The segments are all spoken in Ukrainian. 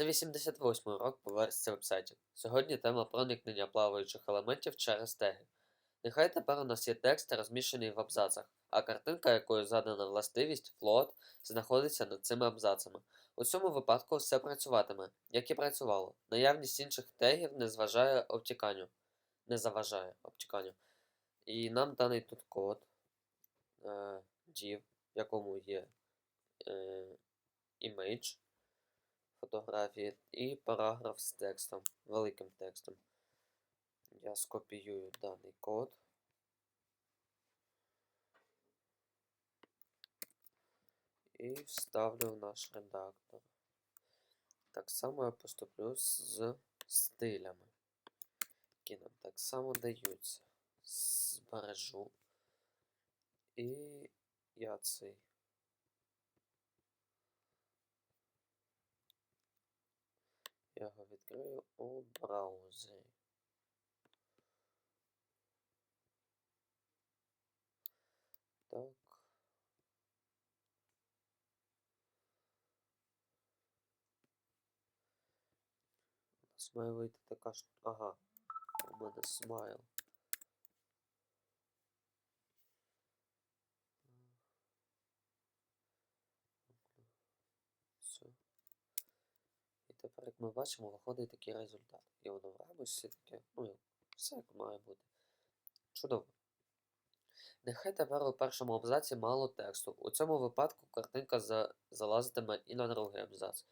Це 88 й урок по версії вебсайтів. Сьогодні тема проникнення плаваючих елементів через теги. Нехай тепер у нас є текст, розміщений в абзацах, а картинка, якою задана властивість float, знаходиться над цими абзацами. У цьому випадку все працюватиме, як і працювало. Наявність інших тегів не зважає обтіканню. Не заважає обтіканню. І нам даний тут код е, div, в якому є е, image фотографії і параграф з текстом, великим текстом. Я скопіюю даний код. І вставлю в наш редактор. Так само я поступлю з стилями, які нам так само даються. Збережу. І я цей. Я його відкрию у браузері. Так. У нас має вийти така ж. Ага. У мене смайл. Все. І тепер, як ми бачимо, виходить такий результат. І воно в ребусі таке, ну, все як має бути. Чудово. Нехай тепер у першому абзаці мало тексту. У цьому випадку картинка за... залазитиме і на другий абзац.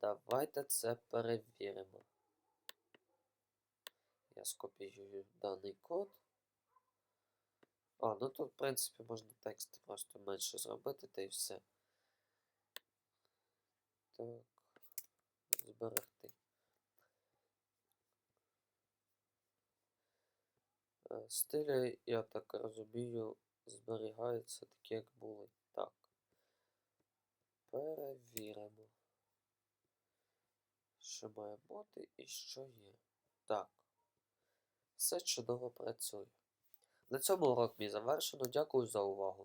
Давайте це перевіримо. Я скопіюю даний код. А, ну тут, в принципі, можна текст просто менше зробити, та й все. Так. Зберегти. Е, Стилі, я так розумію, зберігаються такі, як були. Так. Перевіримо. Що має бути і що є. Так. Все чудово працює. На цьому урок мій завершено. Дякую за увагу.